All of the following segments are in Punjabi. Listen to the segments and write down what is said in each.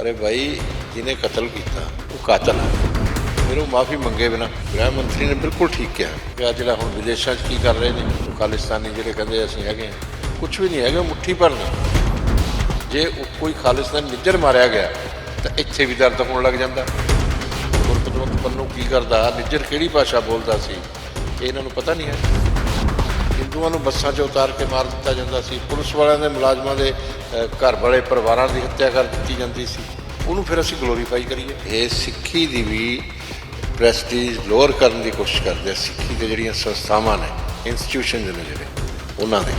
ਅਰੇ ਭਾਈ ਜਿਹਨੇ ਕਤਲ ਕੀਤਾ? ਉਹ ਕਾਤਲ ਹੈ ਫਿਰ ਉਹ ਮਾਫੀ ਮੰਗੇ ਬਿਨਾ ਗ੍ਰਹਿ ਮੰਤਰੀ ਨੇ ਬਿਲਕੁਲ ਠੀਕ ਕਿਹਾ। ਕਿ ਆ ਜਿਹੜਾ ਹੁਣ ਵਿਦੇਸ਼ਾਂ 'ਚ ਕੀ ਕਰ ਰਹੇ ਨੇ, ਉਹ ਖਾਲਿਸਤਾਨੀ ਜਿਹੜੇ ਕਹਿੰਦੇ ਅਸੀਂ ਹੈਗੇ ਹਾਂ ਕੁਝ ਵੀ ਨਹੀਂ ਹੈਗਾ, ਮੁੱਠੀ ਭਰ ਨੇ। ਜੇ ਕੋਈ ਖਾਲਿਸਤਾਨੀ ਨਿੱਜਰ ਮਾਰਿਆ ਗਿਆ, ਤਾਂ ਇੱਥੇ ਵੀ ਦਰਦ ਹੋਣ ਲੱਗ ਜਾਂਦਾ। ਗੁਰਪਤਵੰਤ ਪੰਨੂ ਕੀ ਕਰਦਾ? ਨਿੱਜਰ ਕਿਹੜੀ ਭਾਸ਼ਾ ਬੋਲਦਾ ਸੀ? ਇਹਨਾਂ ਨੂੰ ਪਤਾ ਨਹੀਂ ਹੈ। ਹਿੰਦੂਆਂ ਨੂੰ ਬੱਸਾਂ 'ਚ ਉਤਾਰ ਕੇ ਮਾਰ ਦਿੱਤਾ ਜਾਂਦਾ ਸੀ। ਪੁਲਿਸ ਵਾਲਿਆਂ ਦੇ ਮੁਲਾਜ਼ਮਾਂ ਦੇ ਘਰ ਵਾਲੇ ਪਰਿਵਾਰਾਂ ਦੀ ਹੱਤਿਆ ਕਰ ਦਿੱਤੀ ਜਾਂਦੀ ਸੀ। ਉਹਨੂੰ ਫਿਰ ਅਸੀਂ ਗਲੋਰੀਫਾਈ ਕਰੀਏ। ਇਹ ਸਿੱਖੀ ਦੀ ਵੀ ਪ੍ਰੈਸਟੀਜ ਲੋਅਰ ਕਰਨ ਦੀ ਕੋਸ਼ਿਸ਼ ਕਰਦੇ ਆ। ਸਿੱਖੀ ਦੇ ਜਿਹੜੀਆਂ ਸੰਸਥਾਵਾਂ ਨੇ ਇੰਸਟੀਟਿਊਸ਼ਨਸ ਨੇ ਜਿਹੜੇ ਉਹਨਾਂ ਦੇ।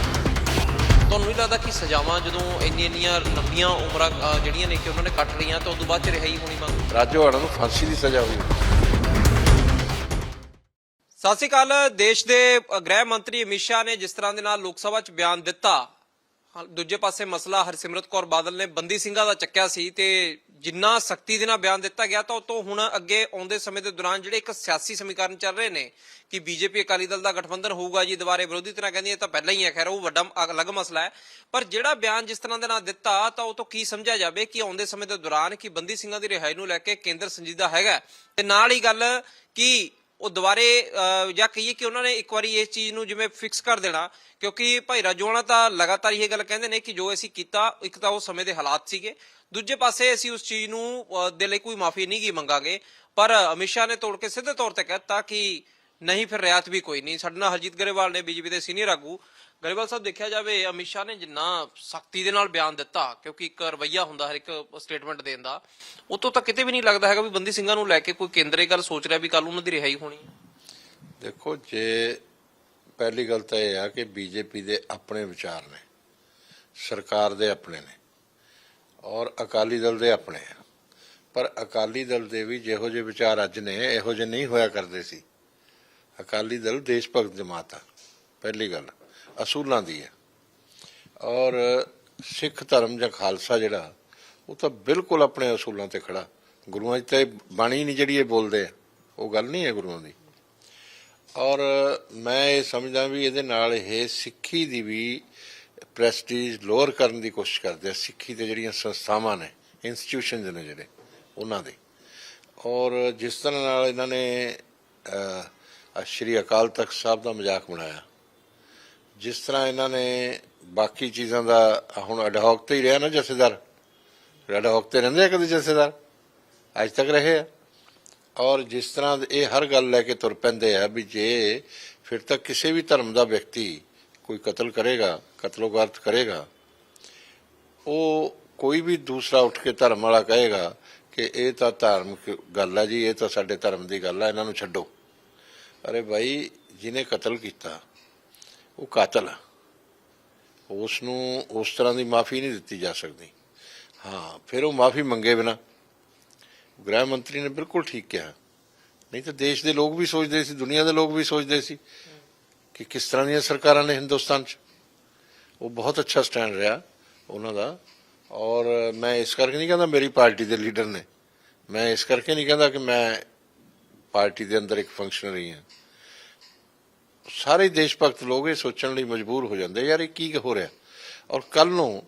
ਤੁਹਾਨੂੰ ਨਹੀਂ ਲੱਗਦਾ ਕਿ ਸਜ਼ਾਵਾਂ ਜਦੋਂ ਇੰਨੀਆਂ ਇੰਨੀਆਂ ਲੰਬੀਆਂ ਉਮਰਾਂ ਜਿਹੜੀਆਂ ਨੇ ਕਿ ਉਹਨਾਂ ਨੇ ਕੱਟ ਲਈਆਂ ਤਾਂ ਉਦੋਂ ਬਾਅਦ ਚ ਰਿਹਾਈ ਹੋਣੀ ਮੰਗ? ਰਾਜੋਆਣਾ ਨੂੰ ਫਾਂਸੀ ਦੀ ਸਜ਼ਾ ਹੋਈ। ਸਤਿ ਸ਼੍ਰੀ ਅਕਾਲ। ਦੇਸ਼ ਦੇ ਗ੍ਰਹਿ ਮੰਤਰੀ ਅਮਿਤ ਸ਼ਾਹ ਨੇ ਜਿਸ ਤਰ੍ਹਾਂ ਦੇ ਨਾਲ ਲੋਕ ਸਭਾ 'ਚ ਬਿਆਨ ਦਿੱਤਾ ਦੂਜੇ ਪਾਸੇ ਮਸਲਾ ਹਰਸਿਮਰਤ ਕੌਰ ਬਾਦਲ ਨੇ ਬੰਦੀ ਸਿੰਘਾਂ ਦਾ ਚੱਕਿਆ ਸੀ ਤੇ ਜਿੰਨਾ ਸਖਤੀ ਦੇ ਨਾਲ ਬਿਆਨ ਦਿੱਤਾ ਗਿਆ ਤਾਂ ਉਹ ਤੋਂ ਹੁਣ ਅੱਗੇ ਆਉਂਦੇ ਸਮੇਂ ਦੇ ਦੌਰਾਨ ਜਿਹੜੇ ਇੱਕ ਸਿਆਸੀ ਸਮੀਕਰਨ ਚੱਲ ਰਹੇ ਨੇ ਕਿ ਬੀਜੇਪੀ ਅਕਾਲੀ ਦਲ ਦਾ ਗਠਬੰਧਨ ਹੋਊਗਾ ਜੀ, ਦੁਬਾਰੇ ਵਿਰੋਧੀ ਤਰ੍ਹਾਂ ਕਹਿੰਦੀ ਹੈ ਤਾਂ ਪਹਿਲਾਂ ਹੀ ਹੈ, ਖੈਰ ਉਹ ਵੱਡਾ ਅਲੱਗ ਮਸਲਾ ਹੈ। ਪਰ ਜਿਹੜਾ ਬਿਆਨ ਜਿਸ ਤਰ੍ਹਾਂ ਦੇ ਨਾਲ ਦਿੱਤਾ ਤਾਂ ਉਹ ਤੋਂ ਕੀ ਸਮਝਿਆ ਜਾਵੇ ਕਿ ਆਉਂਦੇ ਸਮੇਂ ਦੇ ਦੌਰਾਨ ਕਿ ਬੰਦੀ ਸਿੰਘਾਂ ਦੀ ਰਿਹਾਈ ਨੂੰ ਲੈ ਕੇ ਕੇਂਦਰ ਸੰਜੀਦਾ ਹੈਗਾ ਤੇ ਨਾਲ ਹੀ ਗੱਲ ਕਿ ਉਹ ਦੁਬਾਰੇ ਜਾਂ ਕਹੀਏ ਕਿ ਉਹਨਾਂ ਨੇ ਇੱਕ ਵਾਰੀ ਇਸ ਚੀਜ਼ ਨੂੰ ਜਿਵੇਂ ਫਿਕਸ ਕਰ ਦੇਣਾ, ਕਿਉਂਕਿ ਭਾਈ ਰਾਜੋਆਣਾ ਤਾਂ ਲਗਾਤਾਰ ਇਹ ਗੱਲ ਕਹਿੰਦੇ ਨੇ ਕਿ ਜੋ ਅਸੀਂ ਕੀਤਾ, ਇੱਕ ਤਾਂ ਉਹ ਸਮੇਂ ਦੇ ਹਾਲਾਤ ਸੀਗੇ। ਦੂਜੇ ਪਾਸੇ ਅਸੀਂ ਉਸ ਚੀਜ਼ ਨੂੰ ਦੇ ਲਈ ਕੋਈ ਮਾਫੀ ਨਹੀਂ ਗੀ ਮੰਗਾਂਗੇ। ਪਰ ਅਮਿਤ ਸ਼ਾਹ ਨੇ ਤੋੜ ਕੇ ਸਿੱਧੇ ਤੌਰ ਤੇ ਕਹਿਤਾ ਕਿ ਨਹੀਂ, ਫਿਰ ਰਿਆਤ ਵੀ ਕੋਈ ਨਹੀਂ। ਸਾਡੇ ਨਾਲ ਹਰਜੀਤ ਗਰੇਵਾਲ ਨੇ ਬੀਜੇਪੀ ਦੇ ਸੀਨੀਅਰ ਆਗੂ। ਗਰੇਵਾਲ ਸਾਹਿਬ, ਦੇਖਿਆ ਜਾਵੇ, ਅਮਿਤ ਸ਼ਾਹ ਨੇ ਜਿੰਨਾ ਸਖਤੀ ਦੇ ਨਾਲ ਬਿਆਨ ਦਿੱਤਾ, ਕਿਉਂਕਿ ਇੱਕ ਰਵਈਆ ਹੁੰਦਾ ਹਰ ਇੱਕ ਸਟੇਟਮੈਂਟ ਦੇਣ ਦਾ, ਉਤੋਂ ਤਾਂ ਕਿਤੇ ਵੀ ਨਹੀਂ ਲੱਗਦਾ ਹੈਗਾ ਵੀ ਬੰਦੀ ਸਿੰਘਾਂ ਨੂੰ ਲੈ ਕੇ ਕੋਈ ਕੇਂਦਰ ਗੱਲ ਸੋਚ ਰਿਹਾ ਵੀ ਕੱਲ ਉਹਨਾਂ ਦੀ ਰਿਹਾਈ ਹੋਣੀ ਦੇਖੋ, ਜੇ ਪਹਿਲੀ ਗੱਲ ਤਾਂ ਇਹ ਆ ਕਿ ਬੀਜੇਪੀ ਦੇ ਆਪਣੇ ਵਿਚਾਰ ਨੇ, ਸਰਕਾਰ ਦੇ ਆਪਣੇ ਨੇ, ਔਰ ਅਕਾਲੀ ਦਲ ਦੇ ਆਪਣੇ ਆ। ਪਰ ਅਕਾਲੀ ਦਲ ਦੇ ਵੀ ਜਿਹੋ ਜਿਹੇ ਵਿਚਾਰ ਅੱਜ ਨੇ, ਇਹੋ ਜਿਹੇ ਨਹੀਂ ਹੋਇਆ ਕਰਦੇ ਸੀ। ਅਕਾਲੀ ਦਲ ਦੇਸ਼ ਭਗਤ ਜਮਾਤ ਆ ਪਹਿਲੀ ਗੱਲ। ਅਸੂਲਾਂ ਦੀ ਹੈ। ਔਰ ਸਿੱਖ ਧਰਮ ਜਾਂ ਖਾਲਸਾ ਜਿਹੜਾ, ਉਹ ਤਾਂ ਬਿਲਕੁਲ ਆਪਣੇ ਅਸੂਲਾਂ ਤੇ ਖੜਾ। ਗੁਰੂਆਂ ਦੀ ਤਾਂ ਇਹ ਬਾਣੀ ਨਹੀਂ ਜਿਹੜੀ ਇਹ ਬੋਲਦੇ ਆ। ਉਹ ਗੱਲ ਨਹੀਂ ਹੈ ਗੁਰੂਆਂ ਦੀ। ਔਰ ਮੈਂ ਇਹ ਸਮਝਦਾ ਵੀ ਇਹਦੇ ਨਾਲ ਇਹ ਸਿੱਖੀ ਦੀ ਵੀ ਪ੍ਰੈਸਟੀਜ ਲੋਅਰ ਕਰਨ ਦੀ ਕੋਸ਼ਿਸ਼ ਕਰਦੇ ਆ। ਸਿੱਖੀ ਦੇ ਜਿਹੜੀਆਂ ਸੰਸਥਾਵਾਂ ਨੇ ਇੰਸਟੀਟਿਊਸ਼ਨਸ ਨੇ ਜਿਹੜੇ, ਉਹਨਾਂ ਦੇ। ਔਰ ਜਿਸ ਤਰ੍ਹਾਂ ਨਾਲ ਇਹਨਾਂ ਨੇ ਸ਼੍ਰੀ ਅਕਾਲ ਤਖਤ ਸਾਹਿਬ ਦਾ ਮਜ਼ਾਕ ਬਣਾਇਆ। ਜਿਸ ਤਰ੍ਹਾਂ ਇਹਨਾਂ ਨੇ ਬਾਕੀ ਚੀਜ਼ਾਂ ਦਾ ਹੁਣ ਅਡਹੌਕ ਤੇ ਹੀ ਰਿਹਾ ਨਾ ਜਥੇਦਾਰ? ਅਡਹੌਕ ਤੇ ਰਹਿੰਦੇ ਆ ਕਦੇ ਜਥੇਦਾਰ? ਅੱਜ ਤੱਕ ਰਹੇ ਆ। ਔਰ ਜਿਸ ਤਰ੍ਹਾਂ ਇਹ ਹਰ ਗੱਲ ਲੈ ਕੇ ਤੁਰ ਪੈਂਦੇ ਆ ਵੀ ਜੇ ਫਿਰ ਤਾਂ ਕਿਸੇ ਵੀ ਧਰਮ ਦਾ ਵਿਅਕਤੀ ਕੋਈ ਕਤਲ ਕਰੇਗਾ, ਕਤਲੋਗਾਰਤ ਕਰੇਗਾ, ਉਹ ਕੋਈ ਵੀ ਦੂਸਰਾ ਉੱਠ ਕੇ ਧਰਮ ਵਾਲਾ ਕਹੇਗਾ ਕਿ ਇਹ ਤਾਂ ਧਾਰਮਿਕ ਗੱਲ ਹੈ ਜੀ, ਇਹ ਤਾਂ ਸਾਡੇ ਧਰਮ ਦੀ ਗੱਲ ਹੈ ਇਹਨਾਂ ਨੂੰ ਛੱਡੋ। ਅਰੇ ਭਾਈ ਜਿਹਨੇ ਕਤਲ ਕੀਤਾ ਉਹ ਕਾਤਲ ਆ। ਉਸ ਨੂੰ ਉਸ ਤਰ੍ਹਾਂ ਦੀ ਮਾਫੀ ਨਹੀਂ ਦਿੱਤੀ ਜਾ ਸਕਦੀ। ਹਾਂ, ਫਿਰ ਉਹ ਮਾਫੀ ਮੰਗੇ ਬਿਨਾ ਗ੍ਰਹਿ ਮੰਤਰੀ ਨੇ ਬਿਲਕੁਲ ਠੀਕ ਕਿਹਾ। ਨਹੀਂ ਤਾਂ ਦੇਸ਼ ਦੇ ਲੋਕ ਵੀ ਸੋਚਦੇ ਸੀ, ਦੁਨੀਆ ਦੇ ਲੋਕ ਵੀ ਸੋਚਦੇ ਸੀ ਕਿ ਕਿਸ ਤਰ੍ਹਾਂ ਦੀਆਂ ਸਰਕਾਰਾਂ ਨੇ ਹਿੰਦੁਸਤਾਨ 'ਚ। ਉਹ ਬਹੁਤ ਅੱਛਾ ਸਟੈਂਡ ਰਿਹਾ ਉਹਨਾਂ ਦਾ। ਔਰ ਮੈਂ ਇਸ ਕਰਕੇ ਨਹੀਂ ਕਹਿੰਦਾ ਮੇਰੀ ਪਾਰਟੀ ਦੇ ਲੀਡਰ ਨੇ। ਮੈਂ ਇਸ ਕਰਕੇ ਨਹੀਂ ਕਹਿੰਦਾ ਕਿ ਮੈਂ ਪਾਰਟੀ ਦੇ ਅੰਦਰ ਇੱਕ ਫੰਕਸ਼ਨਰੀ ਹਾਂ। ਸਾਰੇ ਦੇਸ਼ ਭਗਤ ਲੋਕ ਇਹ ਸੋਚਣ ਲਈ ਮਜਬੂਰ ਹੋ ਜਾਂਦੇ ਯਾਰ ਇਹ ਕੀ ਹੋ ਰਿਹਾ? ਔਰ ਕੱਲ ਨੂੰ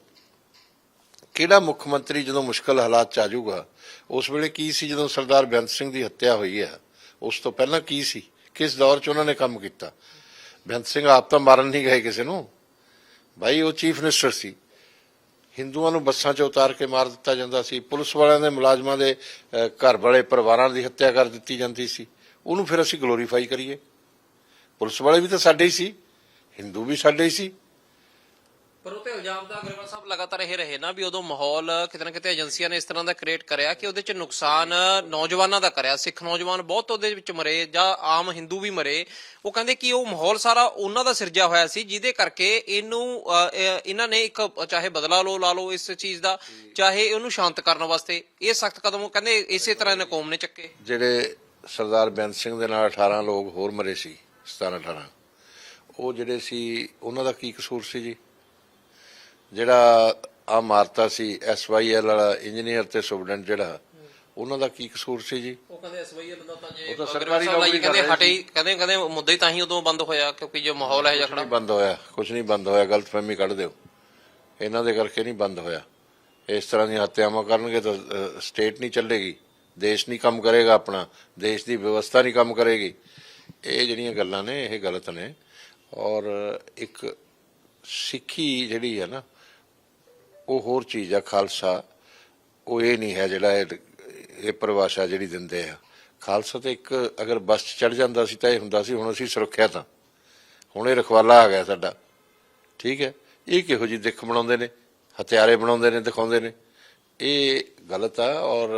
ਕਿਹੜਾ ਮੁੱਖ ਮੰਤਰੀ ਜਦੋਂ ਮੁਸ਼ਕਲ ਹਾਲਾਤ ਚ ਆ ਜਾਊਗਾ? ਉਸ ਵੇਲੇ ਕੀ ਸੀ ਜਦੋਂ ਸਰਦਾਰ ਬੇਅੰਤ ਸਿੰਘ ਦੀ ਹੱਤਿਆ ਹੋਈ ਹੈ? ਉਸ ਤੋਂ ਪਹਿਲਾਂ ਕੀ ਸੀ? ਕਿਸ ਦੌਰ ਚ ਉਹਨਾਂ ਨੇ ਕੰਮ ਕੀਤਾ? ਬੇਅੰਤ ਸਿੰਘ ਆਪ ਤਾਂ ਮਾਰਨ ਨਹੀਂ ਗਏ ਕਿਸੇ ਨੂੰ। ਭਾਈ ਉਹ ਚੀਫ ਮਿਨਿਸਟਰ ਸੀ। ਹਿੰਦੂਆਂ ਨੂੰ ਬੱਸਾਂ 'ਚ ਉਤਾਰ ਕੇ ਮਾਰ ਦਿੱਤਾ ਜਾਂਦਾ ਸੀ। ਪੁਲਿਸ ਵਾਲਿਆਂ ਦੇ ਮੁਲਾਜ਼ਮਾਂ ਦੇ ਘਰ ਵਾਲੇ ਪਰਿਵਾਰਾਂ ਦੀ ਹੱਤਿਆ ਕਰ ਦਿੱਤੀ ਜਾਂਦੀ ਸੀ। ਉਹਨੂੰ ਫਿਰ ਅਸੀਂ ਗਲੋਰੀਫਾਈ ਕਰੀਏ। ਪੁਲਿਸ ਵਾਲੇ ਵੀ ਤਾਂ ਸਾਡੇ ਹੀ ਸੀ ਹਿੰਦੂ ਵੀ ਸਾਡੇ ਹੀ ਸੀ। ਪਰ ਉਹ ਤੇ ਇਲਜ਼ਾਮ ਦਾ ਅਗਰਵਾਲ ਸਾਹਿਬ ਲਗਾਤਾਰ ਇਹ ਰਹੇ ਨਾ ਵੀ ਉਦੋਂ ਮਾਹੌਲ ਕਿਤੇ ਨਾ ਕਿਤੇ ਏਜੰਸੀਆਂ ਨੇ ਇਸ ਤਰ੍ਹਾਂ ਦਾ ਕ੍ਰੀਏਟ ਕਰਿਆ ਕਿ ਉਹਦੇ ਚ ਨੁਕਸਾਨ ਨੌਜਵਾਨਾਂ ਦਾ ਕਰਿਆ। ਸਿੱਖ ਨੌਜਵਾਨ ਬਹੁਤ ਉਹਦੇ ਵਿੱਚ ਮਰੇ ਜਾਂ ਆਮ ਹਿੰਦੂ ਵੀ ਮਰੇ। ਉਹ ਕਹਿੰਦੇ ਕਿ ਉਹ ਮਾਹੌਲ ਸਾਰਾ ਉਹਨਾਂ ਦਾ ਸਿਰਜਿਆ ਹੋਇਆ ਸੀ ਜਿਹਦੇ ਕਰਕੇ ਇਹਨੂੰ ਇਹਨਾਂ ਨੇ ਇੱਕ ਚਾਹੇ ਬਦਲਾ ਲਓ ਲਾ ਲਓ ਇਸ ਚੀਜ਼ ਦਾ ਚਾਹੇ ਉਹਨੂੰ ਸ਼ਾਂਤ ਕਰਨ ਵਾਸਤੇ। ਇਹ ਸਖਤ ਕਦਮ ਉਹ ਕਹਿੰਦੇ ਇਸੇ ਤਰ੍ਹਾਂ ਇਹਨਾਂ ਕੌਮ ਨੇ ਚੱਕੇ। ਜਿਹੜੇ ਸਰਦਾਰ ਬੇਅੰਤ ਸਿੰਘ ਦੇ ਨਾਲ 18 ਲੋਕ ਹੋਰ ਮਰੇ ਸੀ 17 18 ਉਹ ਜਿਹੜੇ ਸੀ ਉਹਨਾਂ ਦਾ ਕੀ ਕਸੂਰ ਸੀ ਜੀ? ਜਿਹੜਾ ਆ ਮਾਰਤਾ ਸੀ ਐਸਵਾਈਐਲ ਵਾਲਾ ਇੰਜੀਨੀਅਰ ਤੇ ਸੁਪਰਡੈਂਟ ਜਿਹੜਾ ਉਹਨਾਂ ਦਾ ਕੀ ਕਸੂਰ ਸੀ ਜੀ? ਉਹ ਕਹਿੰਦੇ ਐਸਵਾਈ ਬੰਦਾ ਤਾਂ ਜੇ ਉਹ ਤਾਂ ਸਰਕਾਰੀ ਨੌਕਰੀ ਕਰ ਕਹਿੰਦੇ ਹਟੇ ਕਹਿੰਦੇ ਕਹਿੰਦੇ ਮੁੱਦਾ ਹੀ ਤਾਂ ਹੀ ਉਦੋਂ ਬੰਦ ਹੋਇਆ ਕਿਉਂਕਿ ਜੋ ਮਾਹੌਲ ਹੈ ਜਖੜਾ ਬੰਦ ਹੋਇਆ ਕੁਝ ਨਹੀਂ ਬੰਦ ਹੋਇਆ ਗਲਤਫਹਿਮੀ ਕੱਢ ਦਿਓ। ਇਹਨਾਂ ਦੇ ਕਰਕੇ ਨਹੀਂ ਬੰਦ ਹੋਇਆ। ਇਸ ਤਰ੍ਹਾਂ ਦੀਆਂ ਹੱਤਿਆਵਾਂ ਕਰਨਗੇ ਤਾਂ ਸਟੇਟ ਨਹੀਂ ਚੱਲੇਗੀ। ਦੇਸ਼ ਨਹੀਂ ਕੰਮ ਕਰੇਗਾ ਆਪਣਾ। ਦੇਸ਼ ਦੀ ਵਿਵਸਥਾ ਨਹੀਂ ਕੰਮ ਕਰੇਗੀ। ਇਹ ਜਿਹੜੀਆਂ ਗੱਲਾਂ ਨੇ, ਇਹ ਗਲਤ ਨੇ। ਔਰ ਇੱਕ ਸਿੱਖੀ ਜਿਹੜੀ ਹੈ ਨਾ, ਉਹ ਹੋਰ ਚੀਜ਼ ਆ, ਖਾਲਸਾ। ਉਹ ਇਹ ਨਹੀਂ ਹੈ ਜਿਹੜਾ ਇਹ ਇਹ ਪਰਿਭਾਸ਼ਾ ਜਿਹੜੀ ਦਿੰਦੇ ਆ। ਖਾਲਸਾ ਤੇ ਇੱਕ ਅਗਰ ਬਸ ਚੜ ਜਾਂਦਾ ਸੀ ਤਾਂ ਇਹ ਹੁੰਦਾ ਸੀ, ਹੁਣ ਅਸੀਂ ਸੁਰੱਖਿਅਤ ਹਾਂ ਹੁਣ ਇਹ ਰਖਵਾਲਾ ਆ ਗਿਆ ਸਾਡਾ। ਠੀਕ ਹੈ? ਇਹ ਕਿਹੋ ਜੀ ਦਿੱਖ ਬਣਾਉਂਦੇ ਨੇ? ਹਥਿਆਰੇ ਬਣਾਉਂਦੇ ਨੇ, ਦਿਖਾਉਂਦੇ ਨੇ। ਇਹ ਗਲਤ ਆ ਔਰ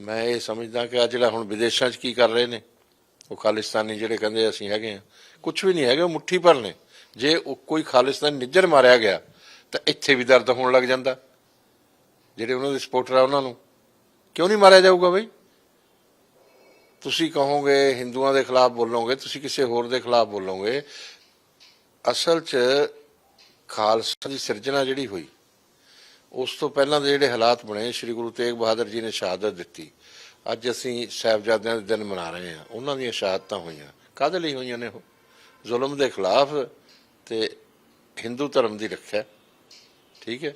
ਮੈਂ ਇਹ ਸਮਝਦਾ ਕਿ ਆ ਜਿਹੜਾ ਹੁਣ ਵਿਦੇਸ਼ਾਂ 'ਚ ਕੀ ਕਰ ਰਹੇ ਨੇ ਉਹ ਖਾਲਿਸਤਾਨੀ ਜਿਹੜੇ ਕਹਿੰਦੇ ਅਸੀਂ ਹੈਗੇ ਆ ਕੁਝ ਵੀ ਨਹੀਂ ਹੈਗੇ, ਉਹ ਮੁੱਠੀ ਭਰ ਨੇ। ਜੇ ਉਹ ਕੋਈ ਖਾਲਿਸਤਾਨੀ ਨਿੱਜਰ ਮਾਰਿਆ ਗਿਆ, ਤਾਂ ਇੱਥੇ ਵੀ ਦਰਦ ਹੋਣ ਲੱਗ ਜਾਂਦਾ। ਜਿਹੜੇ ਉਹਨਾਂ ਦੇ ਸਪੋਰਟਰ ਆ ਉਹਨਾਂ ਨੂੰ। ਕਿਉਂ ਨਹੀਂ ਮਾਰਿਆ ਜਾਊਗਾ ਬਈ? ਤੁਸੀਂ ਕਹੋਗੇ ਹਿੰਦੂਆਂ ਦੇ ਖਿਲਾਫ ਬੋਲੋਗੇ, ਤੁਸੀਂ ਕਿਸੇ ਹੋਰ ਦੇ ਖਿਲਾਫ ਬੋਲੋਗੇ। ਅਸਲ 'ਚ ਖਾਲਸਾ ਦੀ ਸਿਰਜਣਾ ਜਿਹੜੀ ਹੋਈ, ਉਸ ਤੋਂ ਪਹਿਲਾਂ ਦੇ ਜਿਹੜੇ ਹਾਲਾਤ ਬਣੇ, ਸ੍ਰੀ ਗੁਰੂ ਤੇਗ ਬਹਾਦਰ ਜੀ ਨੇ ਸ਼ਹਾਦਤ ਦਿੱਤੀ। ਅੱਜ ਅਸੀਂ ਸਾਹਿਬਜ਼ਾਦਿਆਂ ਦੇ ਦਿਨ ਮਨਾ ਰਹੇ ਹਾਂ। ਉਹਨਾਂ ਦੀਆਂ ਸ਼ਹਾਦਤਾਂ ਹੋਈਆਂ। ਕਾਹਦੇ ਲਈ ਹੋਈਆਂ ਨੇ ਉਹ? ਜ਼ੁਲਮ ਦੇ ਖਿਲਾਫ ਤੇ ਹਿੰਦੂ ਧਰਮ ਦੀ ਰੱਖਿਆ। ਠੀਕ ਹੈ?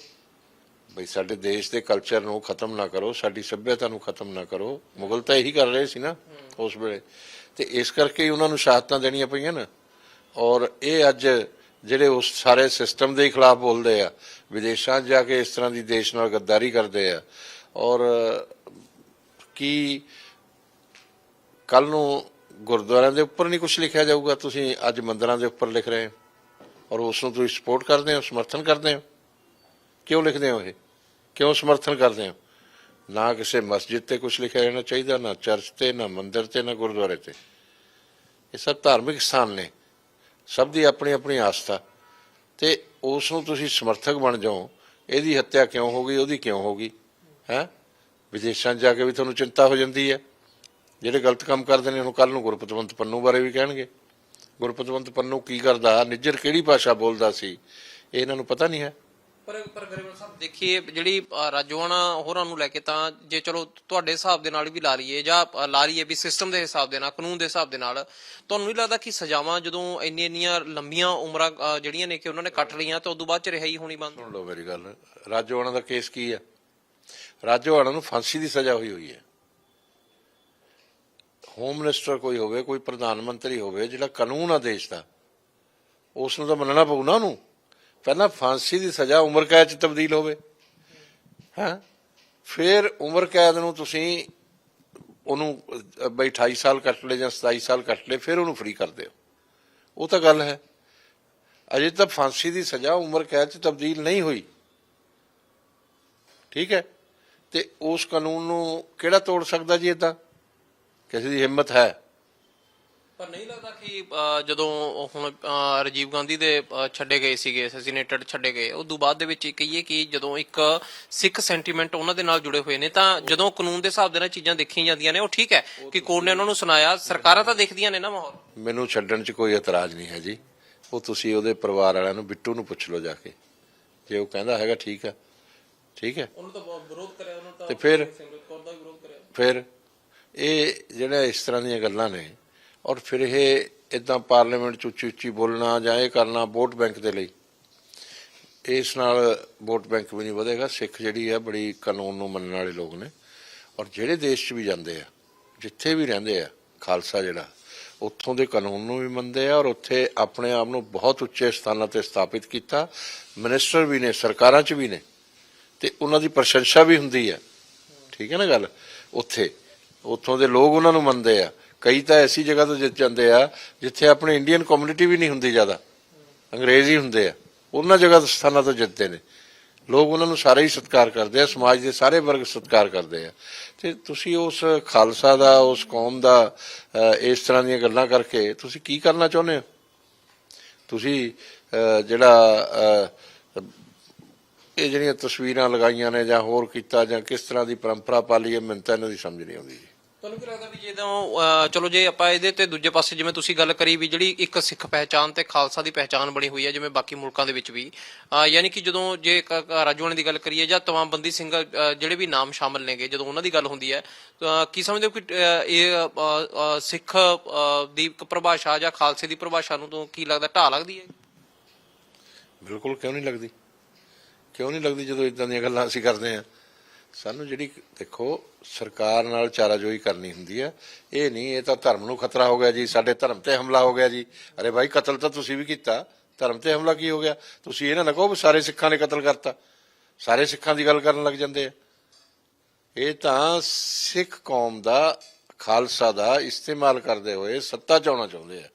ਬਈ ਸਾਡੇ ਦੇਸ਼ ਦੇ ਕਲਚਰ ਨੂੰ ਖਤਮ ਨਾ ਕਰੋ, ਸਾਡੀ ਸੱਭਿਅਤਾ ਨੂੰ ਖਤਮ ਨਾ ਕਰੋ। ਮੁਗਲ ਤਾਂ ਇਹੀ ਕਰ ਰਹੇ ਸੀ ਨਾ ਉਸ ਵੇਲੇ। ਤੇ ਇਸ ਕਰਕੇ ਹੀ ਉਹਨਾਂ ਨੂੰ ਸ਼ਹਾਦਤਾਂ ਦੇਣੀਆਂ ਪਈਆਂ ਨਾ। ਔਰ ਇਹ ਅੱਜ ਜਿਹੜੇ ਉਸ ਸਾਰੇ ਸਿਸਟਮ ਦੇ ਖਿਲਾਫ ਬੋਲਦੇ ਆ, ਵਿਦੇਸ਼ਾਂ 'ਚ ਜਾ ਕੇ ਇਸ ਤਰ੍ਹਾਂ ਦੀ ਦੇਸ਼ ਨਾਲ ਗੱਦਾਰੀ ਕਰਦੇ ਆ। ਔਰ ਕੀ ਕੱਲ ਨੂੰ ਗੁਰਦੁਆਰਿਆਂ ਦੇ ਉੱਪਰ ਨਹੀਂ ਕੁਝ ਲਿਖਿਆ ਜਾਊਗਾ? ਤੁਸੀਂ ਅੱਜ ਮੰਦਰਾਂ ਦੇ ਉੱਪਰ ਲਿਖ ਰਹੇ ਹੋ ਔਰ ਉਸ ਨੂੰ ਤੁਸੀਂ ਸਪੋਰਟ ਕਰਦੇ ਹੋ, ਸਮਰਥਨ ਕਰਦੇ ਹੋ? ਕਿਉਂ ਲਿਖਦੇ ਹੋ ਇਹ? ਕਿਉਂ ਸਮਰਥਨ ਕਰਦੇ ਹੋ? ਨਾ ਕਿਸੇ ਮਸਜਿਦ ਤੇ ਕੁਝ ਲਿਖਿਆ ਜਾਣਾ ਚਾਹੀਦਾ, ਨਾ ਚਰਚ ਤੇ, ਨਾ ਮੰਦਿਰ ਤੇ, ਨਾ ਗੁਰਦੁਆਰੇ ਤੇ। ਇਹ ਸਭ ਧਾਰਮਿਕ ਸਥਾਨ ਨੇ। ਸਭ ਦੀ ਆਪਣੀ ਆਪਣੀ ਆਸਥਾ। ਤੇ ਉਸ ਨੂੰ ਤੁਸੀਂ ਸਮਰਥਕ ਬਣ ਜਾਓ। ਇਹਦੀ ਹੱਤਿਆ ਕਿਉਂ ਹੋ ਗਈ? ਉਹਦੀ ਕਿਉਂ ਹੋ ਗਈ? ਹੈ? ਵਿਦੇਸ਼ਾਂ ਜਾ ਕੇ ਵੀ ਤੁਹਾਨੂੰ ਚਿੰਤਾ ਹੋ ਜਾਂਦੀ ਹੈ। ਜਿਹੜੇ ਗਲਤ ਕੰਮ ਕਰਦੇ ਨੇ ਉਹਨੂੰ ਕੱਲ ਨੂੰ ਗੁਰਪਤਵੰਤ ਪੰਨੂ ਬਾਰੇ ਵੀ ਕਹਿਣਗੇ। ਗੁਰਪਤਵੰਤ ਪੰਨੂ ਕੀ ਕਰਦਾ? ਨਿੱਜਰ ਕਿਹੜੀ ਭਾਸ਼ਾ ਬੋਲਦਾ ਸੀ? ਇਹ ਇਹਨਾਂ ਨੂੰ ਪਤਾ ਨਹੀਂ ਹੈ। ਪਰ ਪਰ ਗਰੇਵਾਲ ਸਾਹਿਬ ਦੇਖੀਏ ਜਿਹੜੀ ਰਾਜੋਆਣਾ ਹੋਰਾਂ ਨੂੰ ਲੈ ਕੇ ਤਾਂ ਜੇ ਚਲੋ ਤੁਹਾਡੇ ਹਿਸਾਬ ਦੇ ਨਾਲ ਵੀ ਲਾ ਲਈਏ ਜਾਂ ਲਾ ਲਈਏ ਵੀ ਸਿਸਟਮ ਦੇ ਹਿਸਾਬ ਦੇ ਨਾਲ ਕਾਨੂੰਨ ਦੇ ਹਿਸਾਬ ਦੇ ਨਾਲ ਤੁਹਾਨੂੰ ਨਹੀਂ ਲੱਗਦਾ ਕਿ ਸਜ਼ਾਵਾਂ ਜਦੋਂ ਇੰਨੀਆਂ ਇੰਨੀਆਂ ਲੰਬੀਆਂ ਉਮਰਾਂ ਜਿਹੜੀਆਂ ਨੇ ਕਿ ਉਹਨਾਂ ਨੇ ਕੱਟ ਲਈਆਂ ਤਾਂ ਉਦੋਂ ਬਾਅਦ ਚ ਰਿਹਾਈ ਹੋਣੀ ਬੰਦ? ਸੁਣ ਲਓ ਮੇਰੀ ਗੱਲ। ਰਾਜੋਆਣਾ ਦਾ ਕੇਸ ਕੀ ਹੈ? ਰਾਜੋਆਣਾ ਨੂੰ ਫਾਂਸੀ ਦੀ ਸਜ਼ਾ ਹੋਈ ਹੋਈ ਹੈ। ਹੋਮ ਮਿਨਿਸਟਰ ਕੋਈ ਹੋਵੇ ਕੋਈ ਪ੍ਰਧਾਨ ਮੰਤਰੀ ਹੋਵੇ ਜਿਹੜਾ ਕਾਨੂੰਨ ਆ ਦੇਸ਼ ਦਾ ਉਸ ਨੂੰ ਤਾਂ ਮੰਨਣਾ ਪਊ ਨਾ ਉਹਨੂੰ। ਪਹਿਲਾਂ ਫਾਂਸੀ ਦੀ ਸਜ਼ਾ ਉਮਰ ਕੈਦ ਚ ਤਬਦੀਲ ਹੋਵੇ। ਹਾਂ? ਫਿਰ ਉਮਰ ਕੈਦ ਨੂੰ ਤੁਸੀਂ ਉਹਨੂੰ ਅਹ, ਬਈ 28 ਸਾਲ ਕੱਟ ਲਏ ਜਾਂ 27 ਸਾਲ ਕੱਟ ਲਏ ਫਿਰ ਉਹਨੂੰ ਫ੍ਰੀ ਕਰ ਦਿਓ। ਉਹ ਤਾਂ ਗੱਲ ਹੈ। ਅਜੇ ਤੱਕ ਫਾਂਸੀ ਦੀ ਸਜ਼ਾ ਉਮਰ ਕੈਦ ਚ ਤਬਦੀਲ ਨਹੀਂ ਹੋਈ। ਠੀਕ ਹੈ? ਤੇ ਉਸ ਕਾਨੂੰਨ ਨੂੰ ਕਿਹੜਾ ਤੋੜ ਸਕਦਾ ਜੀ ਇਦਾਂ ਕਿਸੇ ਦੀ ਹਿੰਮਤ ਹੈ। ਪਰ ਨਹੀਂ ਲੱਗਦਾ ਕਿ ਜਦੋਂ ਹੁਣ ਰਾਜੀਵ ਗਾਂਧੀ ਦੇ ਛੱਡੇ ਗਏ ਸੀਗੇ ਅਸੈਸੀਨੇਟਡ ਛੱਡੇ ਗਏ ਉਸ ਤੋਂ ਬਾਅਦ ਦੇ ਵਿੱਚ ਕਹੀਏ ਕਿ ਜਦੋਂ ਇੱਕ ਸਿੱਖ ਸੈਂਟੀਮੈਂਟ ਉਹਨਾਂ ਦੇ ਨਾਲ ਜੁੜੇ ਹੋਏ ਨੇ ਤਾਂ ਜਦੋਂ ਕਾਨੂੰਨ ਦੇ ਹਿਸਾਬ ਦੇ ਨਾਲ ਚੀਜ਼ਾਂ ਦੇਖੀਆਂ ਜਾਂਦੀਆਂ ਨੇ ਉਹ ਠੀਕ ਹੈ ਕਿ ਕੋਰਟ ਨੇ ਉਹਨਾਂ ਨੂੰ ਸੁਣਾਇਆ ਸਰਕਾਰਾਂ ਤਾਂ ਦੇਖਦੀਆਂ ਨੇ ਨਾ ਮਾਹੌਲ। ਮੈਨੂੰ ਛੱਡਣ 'ਚ ਕੋਈ ਇਤਰਾਜ਼ ਨਹੀਂ ਹੈ ਜੀ। ਉਹ ਤੁਸੀਂ ਉਹਦੇ ਪਰਿਵਾਰ ਵਾਲਿਆਂ ਨੂੰ ਬਿੱਟੂ ਨੂੰ ਪੁੱਛ ਲਓ ਜਾ ਕੇ। ਜੇ ਉਹ ਕਹਿੰਦਾ ਹੈਗਾ ਠੀਕ ਹੈ ਠੀਕ ਹੈ। ਉਹਨੂੰ ਤਾਂ ਵਿਰੋਧ ਕਰਿਆ ਉਹਨਾਂ ਤਾਂ ਤੇ ਫਿਰ ਸਿਮਰਤ ਕੌਰ ਦਾ ਵਿਰੋਧ ਕਰਿਆ। ਫਿਰ ਇਹ ਜਿਹੜਾ ਇਸ ਤਰ੍ਹਾਂ ਦੀਆਂ ਗੱਲਾਂ ਨੇ ਔਰ ਫਿਰ ਇਹ ਇਦਾਂ ਪਾਰਲੀਮੈਂਟ 'ਚ ਉੱਚੀ ਉੱਚੀ ਬੋਲਣਾ ਜਾਂ ਇਹ ਕਰਨਾ ਵੋਟ ਬੈਂਕ ਦੇ ਲਈ ਇਸ ਨਾਲ ਵੋਟ ਬੈਂਕ ਵੀ ਨਹੀਂ ਵਧੇਗਾ। ਸਿੱਖ ਜਿਹੜੀ ਹੈ ਬੜੀ ਕਾਨੂੰਨ ਨੂੰ ਮੰਨਣ ਵਾਲੇ ਲੋਕ ਨੇ। ਔਰ ਜਿਹੜੇ ਦੇਸ਼ 'ਚ ਵੀ ਜਾਂਦੇ ਆ ਜਿੱਥੇ ਵੀ ਰਹਿੰਦੇ ਆ ਖਾਲਸਾ ਜਿਹੜਾ ਉੱਥੋਂ ਦੇ ਕਾਨੂੰਨ ਨੂੰ ਵੀ ਮੰਨਦੇ ਆ ਔਰ ਉੱਥੇ ਆਪਣੇ ਆਪ ਨੂੰ ਬਹੁਤ ਉੱਚੇ ਸਥਾਨਾਂ ਤੇ ਸਥਾਪਿਤ ਕੀਤਾ। ਮਿਨਿਸਟਰ ਵੀ ਨੇ ਸਰਕਾਰਾਂ 'ਚ ਵੀ ਨੇ। ਤੇ ਉਹਨਾਂ ਦੀ ਪ੍ਰਸ਼ੰਸਾ ਵੀ ਹੁੰਦੀ ਹੈ। ਠੀਕ ਹੈ ਨਾ ਗੱਲ? ਉੱਥੇ। ਉੱਥੋਂ ਦੇ ਲੋਕ ਉਹਨਾਂ ਨੂੰ ਮੰਨਦੇ ਆ। ਕਈ ਤਾਂ ਐਸੀ ਜਗ੍ਹਾ ਤੋਂ ਜਿੱਤ ਜਾਂਦੇ ਆ, ਜਿੱਥੇ ਆਪਣੇ ਇੰਡੀਅਨ ਕਮਿਊਨਿਟੀ ਵੀ ਨਹੀਂ ਹੁੰਦੀ ਜ਼ਿਆਦਾ। ਅੰਗਰੇਜ਼ ਹੀ ਹੁੰਦੇ ਆ। ਉਹਨਾਂ ਜਗ੍ਹਾ ਤੋਂ ਸਥਾਨਾਂ ਤੋਂ ਜਿੱਤਦੇ ਨੇ। ਲੋਕ ਉਹਨਾਂ ਨੂੰ ਸਾਰੇ ਹੀ ਸਤਿਕਾਰ ਕਰਦੇ ਆ, ਸਮਾਜ ਦੇ ਸਾਰੇ ਵਰਗ ਸਤਿਕਾਰ ਕਰਦੇ ਆ। ਤੇ ਤੁਸੀਂ ਉਸ ਖਾਲਸਾ ਦਾ, ਉਸ ਕੌਮ ਦਾ ਇਸ ਤਰ੍ਹਾਂ ਦੀਆਂ ਗੱਲਾਂ ਕਰਕੇ ਤੁਸੀਂ ਕੀ ਕਰਨਾ ਚਾਹੁੰਦੇ ਹੋ? ਤੁਸੀਂ ਜਿਹੜਾ ਇਹ ਜਿਹੜੀਆਂ ਤਸਵੀਰਾਂ ਲਗਾਈਆਂ ਨੇ ਜਾਂ ਹੋਰ ਕੀਤਾ ਜਾਂ ਕਿਸ ਤਰ੍ਹਾਂ ਦੀ ਪਰੰਪਰਾ ਪਾਲੀ ਹੈ ਮੈਨੂੰ ਤਾਂ ਇਹਨਾਂ ਦੀ ਸਮਝ ਨਹੀਂ ਆਉਂਦੀ ਜੀ। ਤੁਹਾਨੂੰ ਕੀ ਲੱਗਦਾ ਵੀ ਜਦੋਂ ਚਲੋ ਜੇ ਆਪਾਂ ਇਹਦੇ ਤੇ ਦੂਜੇ ਪਾਸੇ ਜਿਵੇਂ ਤੁਸੀਂ ਗੱਲ ਕਰੀ ਵੀ ਜਿਹੜੀ ਇੱਕ ਸਿੱਖ ਪਹਿਚਾਨ ਤੇ ਖਾਲਸਾ ਦੀ ਪਹਿਚਾਨ ਬਣੀ ਹੋਈ ਹੈ ਜਿਵੇਂ ਬਾਕੀ ਮੁਲਕਾਂ ਦੇ ਵਿੱਚ ਵੀ ਯਾਨੀ ਕਿ ਜਦੋਂ ਜੇ ਰਾਜੋਆਣੇ ਦੀ ਗੱਲ ਕਰੀਏ ਜਾਂ ਤਵਾਮਬੰਦੀ ਸਿੰਘ ਜਿਹੜੇ ਵੀ ਨਾਮ ਸ਼ਾਮਲ ਨੇਗੇ ਜਦੋਂ ਉਹਨਾਂ ਦੀ ਗੱਲ ਹੁੰਦੀ ਹੈ ਕੀ ਸਮਝਦੇ ਹੋ ਕਿ ਇਹ ਸਿੱਖ ਦੀ ਪਰਿਭਾਸ਼ਾ ਜਾਂ ਖਾਲਸੇ ਦੀ ਪਰਿਭਾਸ਼ਾ ਨੂੰ ਤੋਂ ਕੀ ਲੱਗਦਾ ਢਾਹ ਲੱਗਦੀ ਹੈ? ਬਿਲਕੁਲ ਕਿਉਂ ਨਹੀਂ ਲੱਗਦੀ? ਕਿਉਂ ਨਹੀਂ ਲੱਗਦੀ ਜਦੋਂ ਇਦਾਂ ਦੀਆਂ ਗੱਲਾਂ ਅਸੀਂ ਕਰਦੇ ਆ ਸਾਨੂੰ ਜਿਹੜੀ, ਦੇਖੋ, ਸਰਕਾਰ ਨਾਲ ਚਾਰਾਜੋਈ ਕਰਨੀ ਹੁੰਦੀ ਆ ਇਹ ਨਹੀਂ, ਇਹ ਤਾਂ ਧਰਮ ਨੂੰ ਖਤਰਾ ਹੋ ਗਿਆ ਜੀ, ਸਾਡੇ ਧਰਮ ਤੇ ਹਮਲਾ ਹੋ ਗਿਆ ਜੀ। ਅਰੇ ਭਾਈ ਕਤਲ ਤਾਂ ਤੁਸੀਂ ਵੀ ਕੀਤਾ। ਧਰਮ ਤੇ ਹਮਲਾ ਕੀ ਹੋ ਗਿਆ? ਤੁਸੀਂ ਇਹ ਨਾ ਕਹੋ ਵੀ ਸਾਰੇ ਸਿੱਖਾਂ ਨੇ ਕਤਲ ਕਰਤਾ। ਸਾਰੇ ਸਿੱਖਾਂ ਦੀ ਗੱਲ ਕਰਨ ਲੱਗ ਜਾਂਦੇ ਆ। ਇਹ ਤਾਂ ਸਿੱਖ ਕੌਮ ਦਾ, ਖਾਲਸਾ ਦਾ ਇਸਤੇਮਾਲ ਕਰਦੇ ਹੋਏ ਸੱਤਾ ਚਾਉਣਾ ਚਾਹੁੰਦੇ ਆ।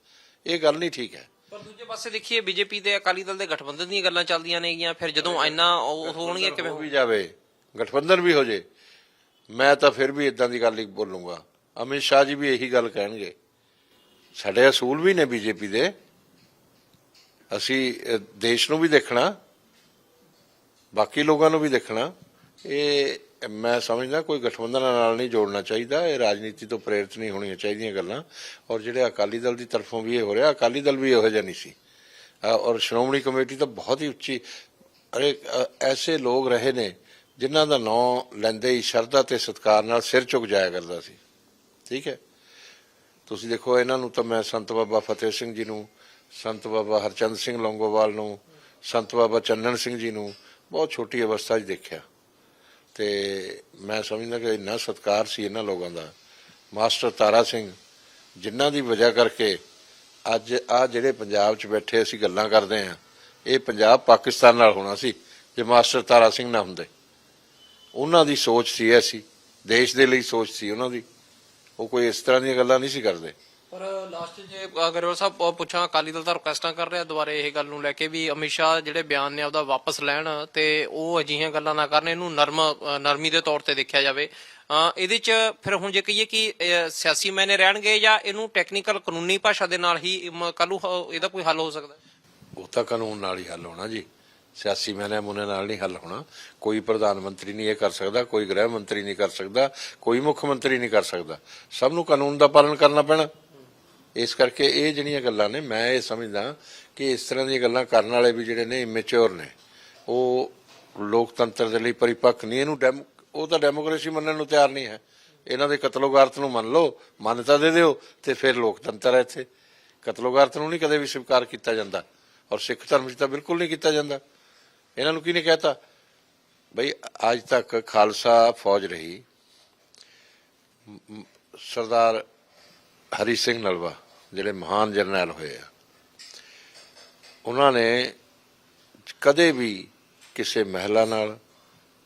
ਇਹ ਗੱਲ ਨਹੀਂ ਠੀਕ ਹੈ। ਪਰ ਦੂਜੇ ਪਾਸੇ ਦੇਖੀਏ ਬੀਜੇਪੀ ਤੇ ਅਕਾਲੀ ਦਲ ਦੇ ਗਠਬੰਧਨ ਦੀਆਂ ਗੱਲਾਂ ਚੱਲਦੀਆਂ ਨੇਗੀਆਂ ਫਿਰ ਜਦੋਂ ਇੰਨਾ ਉਹ ਹੋਣਗੀਆਂ ਕਿਵੇਂ ਹੋ ਵੀ ਜਾਵੇ ਗਠਬੰਧਨ ਵੀ ਹੋ ਜੇ ਮੈਂ ਤਾਂ ਫਿਰ ਵੀ ਇਦਾਂ ਦੀ ਗੱਲ ਹੀ ਬੋਲੂੰਗਾ। ਅਮਿਤ ਸ਼ਾਹ ਜੀ ਵੀ ਇਹੀ ਗੱਲ ਕਹਿਣਗੇ। ਸਾਡੇ ਅਸੂਲ ਵੀ ਨੇ ਬੀਜੇਪੀ ਦੇ। ਅਸੀਂ ਦੇਸ਼ ਨੂੰ ਵੀ ਦੇਖਣਾ ਬਾਕੀ ਲੋਕਾਂ ਨੂੰ ਵੀ ਦੇਖਣਾ। ਇਹ ਮੈਂ ਸਮਝਦਾ ਕੋਈ ਗਠਬੰਧਨਾਂ ਨਾਲ ਨਹੀਂ ਜੋੜਨਾ ਚਾਹੀਦਾ, ਇਹ ਰਾਜਨੀਤੀ ਤੋਂ ਪ੍ਰੇਰਿਤ ਨਹੀਂ ਹੋਣੀਆਂ ਚਾਹੀਦੀਆਂ ਗੱਲਾਂ। ਔਰ ਜਿਹੜੇ ਅਕਾਲੀ ਦਲ ਦੀ ਤਰਫੋਂ ਵੀ ਇਹ ਹੋ ਰਿਹਾ, ਅਕਾਲੀ ਦਲ ਵੀ ਇਹੋ ਜਿਹਾ ਨਹੀਂ ਸੀ। ਔਰ ਸ਼੍ਰੋਮਣੀ ਕਮੇਟੀ ਤਾਂ ਬਹੁਤ ਹੀ ਉੱਚੀ, ਅਰੇ ਐਸੇ ਲੋਕ ਰਹੇ ਨੇ ਜਿਨ੍ਹਾਂ ਦਾ ਨਾਂ ਲੈਂਦੇ ਹੀ ਸ਼ਰਧਾ ਤੇ ਸਤਿਕਾਰ ਨਾਲ ਸਿਰ ਝੁਕ ਜਾਇਆ ਕਰਦਾ ਸੀ। ਠੀਕ ਹੈ? ਤੁਸੀਂ ਦੇਖੋ, ਇਹਨਾਂ ਨੂੰ ਤਾਂ ਮੈਂ ਸੰਤ ਬਾਬਾ ਫਤਿਹ ਸਿੰਘ ਜੀ ਨੂੰ, ਸੰਤ ਬਾਬਾ ਹਰਚੰਦ ਸਿੰਘ ਲੌਂਗੋਵਾਲ ਨੂੰ, ਸੰਤ ਬਾਬਾ ਚੰਨਨ ਸਿੰਘ ਜੀ ਨੂੰ ਬਹੁਤ ਛੋਟੀ ਅਵਸਥਾ 'ਚ ਦੇਖਿਆ। ਤੇ ਮੈਂ ਸਮਝਦਾ ਕਿ ਇੰਨਾ ਸਤਿਕਾਰ ਸੀ ਇਹਨਾਂ ਲੋਕਾਂ ਦਾ। ਮਾਸਟਰ ਤਾਰਾ ਸਿੰਘ, ਜਿਨ੍ਹਾਂ ਦੀ ਵਜ੍ਹਾ ਕਰਕੇ ਅੱਜ ਆ ਜਿਹੜੇ ਪੰਜਾਬ 'ਚ ਬੈਠੇ ਅਸੀਂ ਗੱਲਾਂ ਕਰਦੇ ਆਂ ਇਹ ਪੰਜਾਬ ਪਾਕਿਸਤਾਨ ਨਾਲ ਹੋਣਾ ਸੀ, ਜੇ ਮਾਸਟਰ ਤਾਰਾ ਸਿੰਘ ਨਾ ਹੁੰਦੇ। ਉਹਨਾਂ ਦੀ ਸੋਚ ਸੀ ਐਸੀ, ਦੇਸ਼ ਦੇ ਲਈ ਸੋਚ ਸੀ ਉਹਨਾਂ ਦੀ। ਉਹ ਕੋਈ ਇਸ ਤਰ੍ਹਾਂ ਦੀਆਂ ਗੱਲਾਂ ਨਹੀਂ ਸੀ ਕਰਦੇ। ਪਰ ਲਾਸਟ ਜੇ ਅਗਰਵਾਲ ਸਾਹਿਬ ਉਹ ਪੁੱਛਾਂ ਅਕਾਲੀ ਦਲ ਤਾਂ ਰਿਕੁਐਸਟਾਂ ਕਰ ਰਿਹਾ ਦੁਬਾਰੇ ਇਹ ਗੱਲ ਨੂੰ ਲੈ ਕੇ ਵੀ ਅਮਿਤ ਸ਼ਾਹ ਜਿਹੜੇ ਬਿਆਨ ਨੇ ਉਹਦਾ ਵਾਪਸ ਲੈਣ ਤੇ ਉਹ ਅਜਿਹੀਆਂ ਗੱਲਾਂ ਨਾ ਕਰਨ ਇਹਨੂੰ ਨਰਮ ਅ, ਨਰਮੀ ਦੇ ਤੌਰ ਤੇ ਦੇਖਿਆ ਜਾਵੇ। ਅ, ਇਹਦੇ ਚ ਫਿਰ ਹੁਣ ਜੇ ਕਹੀਏ ਕਿ ਅ, ਸਿਆਸੀ ਮੈਨੇ ਰਹਿਣਗੇ ਜਾਂ ਇਹਨੂੰ ਟੈਕਨੀਕਲ ਕਾਨੂੰਨੀ ਭਾਸ਼ਾ ਦੇ ਨਾਲ ਹੀ ਕੱਲੂ ਇਹਦਾ ਕੋਈ ਹੱਲ ਹੋ ਸਕਦਾ? ਹੈ? ਉਹ ਤਾਂ ਕਾਨੂੰਨ ਨਾਲ ਹੀ ਹੱਲ ਹੋਣਾ ਜੀ। ਸਿਆਸੀ ਮੈਨੇ ਮੁਨੇ ਨਾਲ ਨਹੀਂ ਹੱਲ ਹੋਣਾ। ਕੋਈ ਪ੍ਰਧਾਨ ਮੰਤਰੀ ਨਹੀਂ ਇਹ ਕਰ ਸਕਦਾ ਕੋਈ ਗ੍ਰਹਿ ਮੰਤਰੀ ਨਹੀਂ ਕਰ ਸਕਦਾ ਕੋਈ ਮੁੱਖ ਮੰਤਰੀ ਨਹੀਂ ਕਰ ਸਕਦਾ। ਸਭ ਨੂੰ ਕਾਨੂੰਨ ਦਾ ਪਾਲਣ ਕਰਨਾ ਪੈਣਾ। ਇਸ ਕਰਕੇ ਇਹ ਜਿਹੜੀਆਂ ਗੱਲਾਂ ਨੇ, ਮੈਂ ਇਹ ਸਮਝਦਾ ਕਿ ਇਸ ਤਰ੍ਹਾਂ ਦੀਆਂ ਗੱਲਾਂ ਕਰਨ ਵਾਲੇ ਵੀ ਜਿਹੜੇ ਨੇ ਇਮੈਚੁਰ ਨੇ। ਉਹ ਲੋਕਤੰਤਰ ਦੇ ਲਈ ਪਰਿਪੱਕ ਨਹੀਂ, ਇਹਨੂੰ ਡੈਮ, ਉਹ ਤਾਂ ਡੈਮੋਕ੍ਰੇਸੀ ਮੰਨਣ ਨੂੰ ਤਿਆਰ ਨਹੀਂ ਹੈ। ਇਹਨਾਂ ਦੇ ਕਤਲੋਗਾਰਤ ਨੂੰ ਮੰਨ ਲਓ, ਮਾਨਤਾ ਦੇ ਦਿਓ ਤੇ ਫਿਰ ਲੋਕਤੰਤਰ ਹੈ ਇੱਥੇ। ਕਤਲੋਗਾਰਤ ਨੂੰ ਨਹੀਂ ਕਦੇ ਵੀ ਸਵੀਕਾਰ ਕੀਤਾ ਜਾਂਦਾ ਔਰ ਸਿੱਖ ਧਰਮ 'ਚ ਤਾਂ ਬਿਲਕੁਲ ਨਹੀਂ ਕੀਤਾ ਜਾਂਦਾ। ਇਹਨਾਂ ਨੂੰ ਕਿਹਨੇ ਕਹਿਤਾ? ਬਈ, ਅੱਜ ਤੱਕ ਖਾਲਸਾ ਫੌਜ ਰਹੀ। ਸਰਦਾਰ ਹਰੀ ਸਿੰਘ ਨਲਵਾ। ਜਿਹੜੇ ਮਹਾਨ ਜਰਨੈਲ ਹੋਏ ਆ, ਉਹਨਾਂ ਨੇ ਕਦੇ ਵੀ ਕਿਸੇ ਮਹਿਲਾ ਨਾਲ,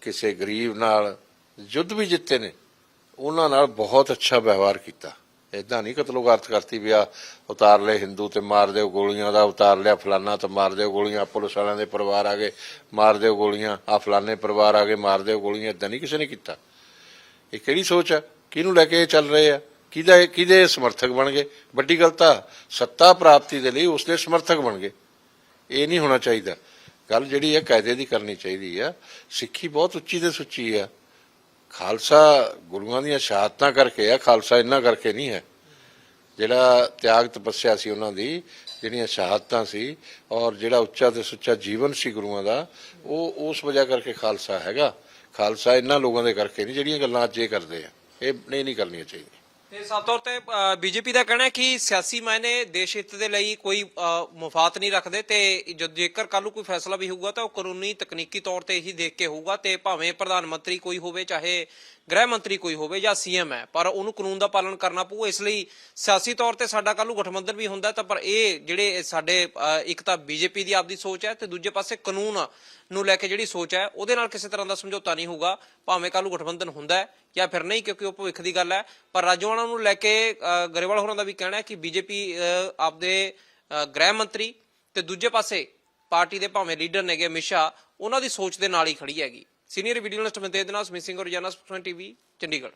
ਕਿਸੇ ਗਰੀਬ ਨਾਲ ਯੁੱਧ ਵੀ ਜਿੱਤੇ ਨੇ। ਉਹਨਾਂ ਨਾਲ ਬਹੁਤ ਅੱਛਾ ਵਿਵਹਾਰ ਕੀਤਾ। ਇਦਾਂ ਨਹੀਂ ਕਤਲੋਗਾਰਤ ਕਰਤੀ ਵੀ ਆ ਉਤਾਰ ਲੈ ਹਿੰਦੂ ਤੇ ਮਾਰ ਦਿਓ ਗੋਲੀਆਂ ਦਾ, ਉਤਾਰ ਲਿਆ ਫਲਾਨਾ ਤੇ ਮਾਰ ਦਿਓ ਗੋਲੀਆਂ, ਪੁਲਿਸ ਵਾਲਿਆਂ ਦੇ ਪਰਿਵਾਰ ਆ ਗਏ, ਮਾਰ ਦਿਓ ਗੋਲੀਆਂ ਆ ਫਲਾਨੇ ਪਰਿਵਾਰ ਆ ਗਏ, ਮਾਰ ਦਿਓ ਗੋਲੀਆਂ ਇਦਾਂ ਨਹੀਂ ਕਿਸੇ ਨੇ ਕੀਤਾ। ਇਹ ਕਿਹੜੀ ਸੋਚ ਆ? ਕਿਹਨੂੰ ਲੈ ਕੇ ਇਹ ਚੱਲ ਰਹੇ ਆ? ਕਿਹਦਾ, ਕਿਹਦੇ ਸਮਰਥਕ ਬਣ ਗਏ ਵੱਡੀ ਗੱਲ ਤਾਂ ਸੱਤਾ ਪ੍ਰਾਪਤੀ ਦੇ ਲਈ ਉਸਦੇ ਸਮਰਥਕ ਬਣ ਗਏ ਇਹ ਨਹੀਂ ਹੋਣਾ ਚਾਹੀਦਾ। ਗੱਲ ਜਿਹੜੀ ਹੈ ਕਾਇਦੇ ਦੀ ਕਰਨੀ ਚਾਹੀਦੀ ਆ। ਸਿੱਖੀ ਬਹੁਤ ਉੱਚੀ ਤੇ ਸੁੱਚੀ ਆ। ਖਾਲਸਾ ਗੁਰੂਆਂ ਦੀਆਂ ਸ਼ਹਾਦਤਾਂ ਕਰਕੇ ਆ, ਖਾਲਸਾ ਇੰਨਾ ਕਰਕੇ ਨਹੀਂ ਹੈ। ਜਿਹੜਾ ਤਿਆਗ ਤਪੱਸਿਆ ਸੀ ਉਹਨਾਂ ਦੀ, ਜਿਹੜੀਆਂ ਸ਼ਹਾਦਤਾਂ ਸੀ, ਔਰ ਜਿਹੜਾ ਉੱਚਾ ਤੇ ਸੁੱਚਾ ਜੀਵਨ ਸੀ ਗੁਰੂਆਂ ਦਾ, ਉਹ ਉਸ ਵਜ੍ਹਾ ਕਰਕੇ ਖਾਲਸਾ ਹੈਗਾ। ਖਾਲਸਾ ਇਹਨਾਂ ਲੋਕਾਂ ਦੇ ਕਰਕੇ ਨਹੀਂ, ਜਿਹੜੀਆਂ ਗੱਲਾਂ ਅੱਜ ਇਹ ਕਰਦੇ ਆ। ਇਹ ਨਹੀਂ ਨਹੀਂ ਕਰਨੀਆਂ ਚਾਹੀਦੀਆਂ। ਤੇ ਸਾਫ਼ ਤੌਰ ਤੇ ਬੀਜੇਪੀ ਦਾ ਕਹਿਣਾ ਹੈ ਕਿ ਸਿਆਸੀ ਮਾਇਨੇ ਦੇਸ਼ ਹਿੱਤ ਦੇ ਲਈ ਕੋਈ ਮੁਫਾਤ ਨਹੀਂ ਰੱਖਦੇ ਤੇ ਜਦ ਜੇਕਰ ਕੱਲ ਨੂੰ ਕੋਈ ਫੈਸਲਾ ਵੀ ਹੋਊਗਾ ਤਾਂ ਉਹ ਕਾਨੂੰਨੀ ਤਕਨੀਕੀ ਤੌਰ ਤੇ ਹੀ ਦੇਖ ਕੇ ਹੋਊਗਾ ਤੇ ਭਾਵੇਂ ਪ੍ਰਧਾਨ ਮੰਤਰੀ ਕੋਈ ਹੋਵੇ, ਚਾਹੇ ਗ੍ਰਹਿ ਮੰਤਰੀ ਕੋਈ ਹੋਵੇ ਜਾਂ ਸੀਐਮ ਹੈ, ਪਰ ਉਹਨੂੰ ਕਾਨੂੰਨ ਦਾ ਪਾਲਣ ਕਰਨਾ ਪਊ, ਇਸ ਲਈ ਸਿਆਸੀ ਤੌਰ ਤੇ ਸਾਡਾ ਕੱਲ ਨੂੰ ਗਠਬੰਧਨ ਵੀ ਹੁੰਦਾ ਤਾਂ ਪਰ ਇਹ ਜਿਹੜੇ ਸਾਡੇ ਇੱਕ ਤਾਂ ਬੀਜੇਪੀ ਦੀ ਆਪਦੀ ਸੋਚ ਹੈ ਤੇ ਦੂਜੇ ਪਾਸੇ ਕਾਨੂੰਨ ਨੂੰ ਲੈ ਕੇ ਜਿਹੜੀ ਸੋਚ ਹੈ, ਉਹਦੇ ਨਾਲ ਕਿਸੇ ਤਰ੍ਹਾਂ ਦਾ ਸਮਝੌਤਾ ਨਹੀਂ ਹੋਊਗਾ, ਭਾਵੇਂ ਕੱਲ ਨੂੰ ਗਠਬੰਧਨ ਹੁੰਦਾ ਹੈ ਜਾਂ ਫਿਰ ਨਹੀਂ, ਕਿਉਂਕਿ ਉਹ ਭਵਿੱਖ ਦੀ ਗੱਲ ਹੈ। ਪਰ ਰਾਜੋਆਣਾ ਨੂੰ ਲੈ ਕੇ ਗਰੇਵਾਲ ਹੋਰਾਂ ਦਾ ਵੀ ਕਹਿਣਾ ਹੈ ਕਿ ਬੀਜੇਪੀ ਆਪਦੇ ਗ੍ਰਹਿ ਮੰਤਰੀ ਤੇ ਦੂਜੇ ਪਾਸੇ ਪਾਰਟੀ ਦੇ ਭਾਵੇਂ ਲੀਡਰ ਨੇਗੇ ਅਮਿਤ ਸ਼ਾਹ, ਉਹਨਾਂ ਦੀ ਸੋਚ ਦੇ ਨਾਲ ਹੀ ਖੜੀ ਹੈਗੀ। ਸੀਨੀਅਰ ਵੀਡੀਓ ਜਰਨਲਿਸਟ ਮਨਤੇਜ ਨਾਲ ਸਮਿਤ ਸਿੰਘ ਰੋਜ਼ਾਨਾ ਸਪੋਕਸਮੈਨ ਟੀਵੀ ਚੰਡੀਗੜ੍ਹ